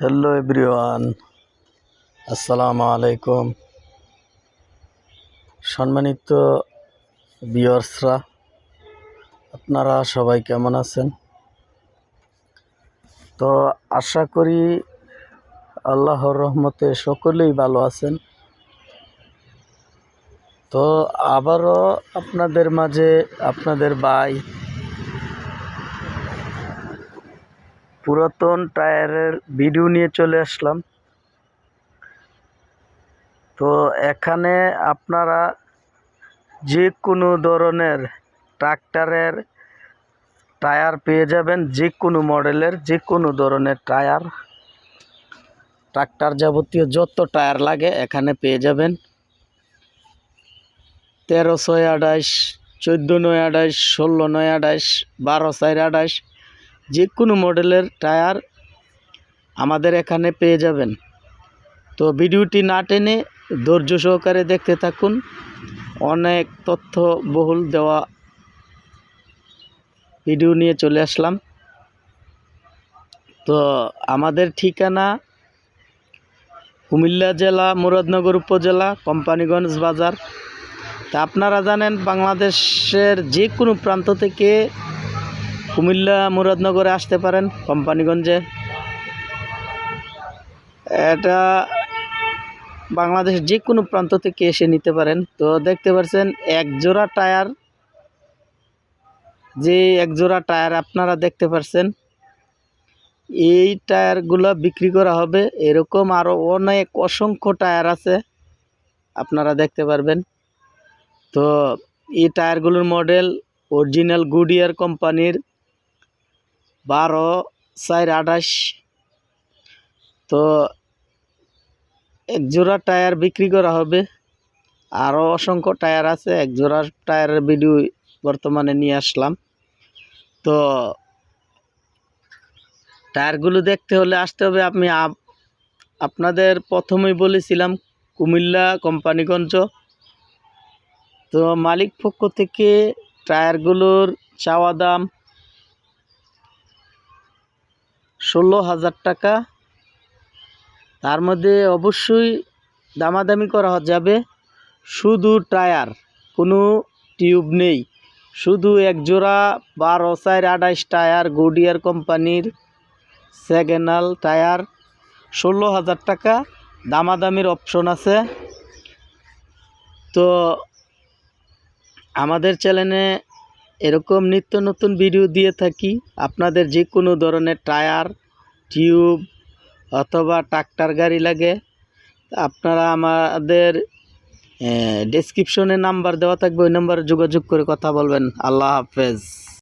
Hello everyone আসসালামু আলাইকুম সম্মানিত বিয়ার্সরা আপনারা সবাই কেমন আছেন? তো আশা করি আল্লাহর রহমতে সকলেই ভালো আছেন। তো আবারও আপনাদের মাঝে আপনাদের ভাই পুরাতন টায়ারের ভিডিও নিয়ে চলে আসলাম। তো এখানে আপনারা যে কোনো ধরনের ট্রাক্টরের টায়ার পেয়ে যাবেন যে কোনো মডেলের যে কোনো ধরনের টায়ার। ট্রাক্টর যাবতীয় যত টায়ার লাগে এখানে পেয়ে যাবেন। তেরো ছয় আঠাশ, চোদ্দ নয় আঠাশ, ষোলো নয় আঠাশ, বারো চার আঠাশ যে কোনো মডেলের টায়ার আমাদের এখানে পেয়ে যাবেন। তো ভিডিওটি না টেনে ধৈর্য সহকারে দেখতে থাকুন। অনেক তথ্য বহুল দেওয়া ভিডিও নিয়ে চলে আসলাম। তো আমাদের ঠিকানা কুমিল্লা জেলা, মুরাদনগর উপজেলা, কোম্পানিগঞ্জ বাজার। তা আপনারা জানেন, বাংলাদেশের যে কোনো প্রান্ত থেকে কুমিল্লা মুরাদনগরে আসতে পারেন কোম্পানিগঞ্জে। এটা বাংলাদেশের যে কোনো প্রান্ত থেকে এসে নিতে পারেন। তো দেখতে পাচ্ছেন এক জোড়া টায়ার। যে এক জোড়া টায়ার আপনারা দেখতে পাচ্ছেন, এই টায়ারগুলো বিক্রি করা হবে। এরকম আরও অনেক অসংখ্য টায়ার আছে, আপনারা দেখতে পারবেন। তো এই টায়ারগুলোর মডেল অরিজিনাল গুডিয়ার কোম্পানির। বারো, চার, আঠাশ। তো এক জোড়া টায়ার বিক্রি করা হবে। আরও অসংখ্য টায়ার আছে। এক জোড়া টায়ারের ভিডিও বর্তমানে নিয়ে আসলাম। তো টায়ারগুলো দেখতে হলে আসতে হবে। আমি আপ- আপনাদের প্রথমেই বলেছিলাম, কুমিল্লা কোম্পানিগঞ্জ। তো মালিক পক্ষ থেকে টায়ারগুলোর চাওয়া দাম ষোলো হাজার টাকা। তার মধ্যে অবশ্যই দামাদামি করা যাবে। শুধু টায়ার, কোনো টিউব নেই। শুধু এক জোড়া বারো চার আঠাইশ টায়ার গুডিয়ার কোম্পানির সেকেন্ডাল টায়ার। ষোলো হাজার টাকা দামাদামির অপশন আছে। তো আমাদের চ্যানেলে এরকম নিত্য নতুন ভিডিও দিয়ে থাকি। আপনাদের যে কোনো ধরনের টায়ার টিউব অথবা ট্রাক্টর গাড়ি লাগে, আপনারা আমাদের ডেসক্রিপশনে নাম্বার দেওয়া থাকবে, ওই নাম্বারে যোগাযোগ করে কথা বলবেন। আল্লাহ হাফেজ।